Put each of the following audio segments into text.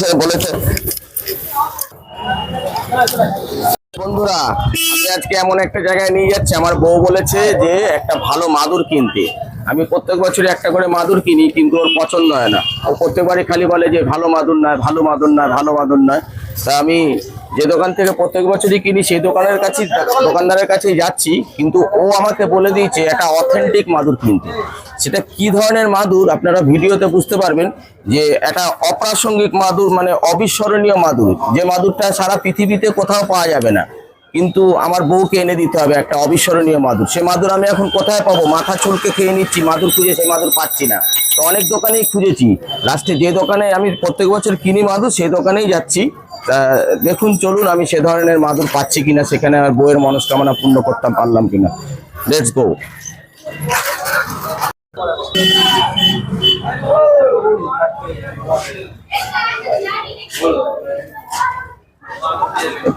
সে বলেছে। বন্ধুরা, আমি আজকে এমন একটা জায়গায় নিয়ে যাচ্ছি, আমার বউ বলেছে যে একটা ভালো মাদুর কিনতে। আমি প্রত্যেক বছরই একটা করে মাদুর কিনি, কিন্তু ওর পছন্দ হয় না। ও প্রত্যেকবারই খালি বলে যে ভালো মাদুর নয়, ভালো মাদুর নয়, ভালো মাদুর নয়। তা আমি যে দোকান থেকে প্রত্যেক বছরই কিনি, সেই দোকানের কাছেই দোকানদারের কাছেই যাচ্ছি, কিন্তু ও আমাকে বলে দিয়েছে, একটা অথেন্টিক মাদুর কিনতে। সেটা কি ধরনের মাদুর আপনারা ভিডিওতে বুঝতে পারবেন যে একটা অপ্রাসঙ্গিক মাদুর মানে অবিস্মরণীয় মাদুর। যে মাদুরটা সারা পৃথিবীতে কোথাও পাওয়া যাবে না। কিন্তু আমার বউকে এনে দিতে হবে একটা অবিস্মরণীয় মাদুর। সে মাদুর আমি এখন কোথায় পাবো? মাথা চুলকে খেয়ে নিচ্ছি, মাদুর খুঁজে সেই মাদুর পাচ্ছি না। তো অনেক দোকানেই খুঁজেছি। লাস্টে যে দোকানে আমি প্রত্যেক বছর কিনি মাদুর, সেই দোকানেই যাচ্ছি। দেখুন, চলুন আমি সে ধরনের মাদুর পাচ্ছি কিনা, সেখানে আমার বউয়ের মনস্কামনা পূর্ণ করতে পারলাম কিনা। লেটস গো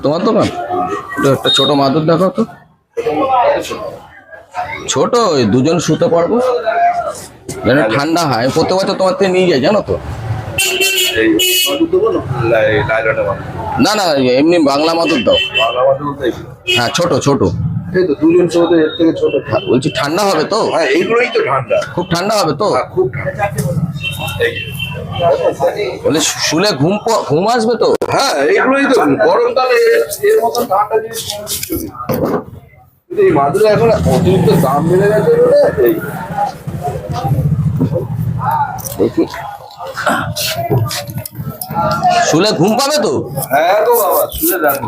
তোমার দোকান? তো একটা ছোট মাদুর দেখাও তো। ছোট ওই দুজন শুতে পারব। যেন ঠান্ডা হয়। প্রত্যেক বছর তোমার থেকে নিয়ে যাই জানো তো? না। না এমনি বাংলা মাদুর দাও। হ্যাঁ ছোট ছোট। এই তো দুজন ছোট এর থেকে ছোট বলছি ঠান্ডা হবে তো? হ্যাঁ এইগুলোই তো ঠান্ডা। খুব ঠান্ডা হবে তো? হ্যাঁ, খুব ঠান্ডা। বলে শুলে ঘুম ঘুম আসবে তো? হ্যাঁ এইগুলোই তো গরমকালে এর- মতন ঠান্ডা জিনিস এই মাদুরে এখন অতিরিক্ত দাম বেড়ে গেছে বলে এই দেখি। শুলে ঘুম পাবে তো? হ্যাঁ গো বাবা শুনে দেখো।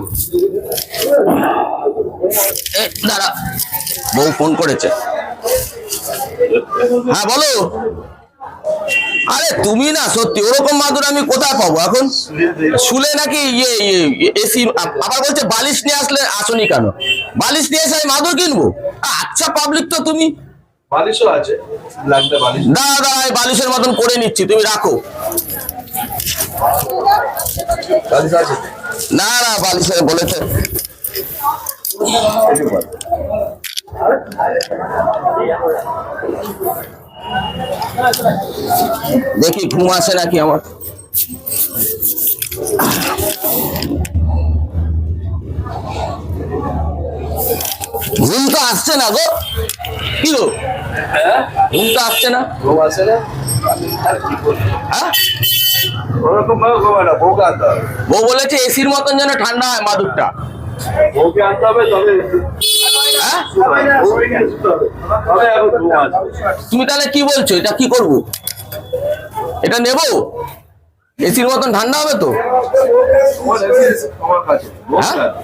দাঁড়া। বউ ফোন করেছে। হ্যাঁ বলো। আরে তুমি না সত্যি ওরকম মাদুর আমি কোথায় পাবো এখন? শুলে নাকি ইয়ে ইয়ে এসি আবার বলছে বালিশ নিয়ে আসলে আসনি কেন? বালিশ নিয়ে এসে মাদুর কিনবো? আচ্ছা পাবলিক তো তুমি। দাঁড়া দাঁড়া বালিশের মতন করে নিচ্ছি তুমি রাখো। না না বালিশের বলেছে। দেখি ঘুম আসে নাকি আমার। ঘুম তো আসছে না গো। কি গো? ঘুম তো আসছে না। ঘুম আসে না? হ্যাঁ? বউ বলেছে এসির মতন যেন ঠান্ডা হয় মাদুরটা। বউকে আনতে হবে তবে তুমি তাহলে কি বলছো? এটা কি করব? এটা নেব? এসির মতন ঠান্ডা হবে তো?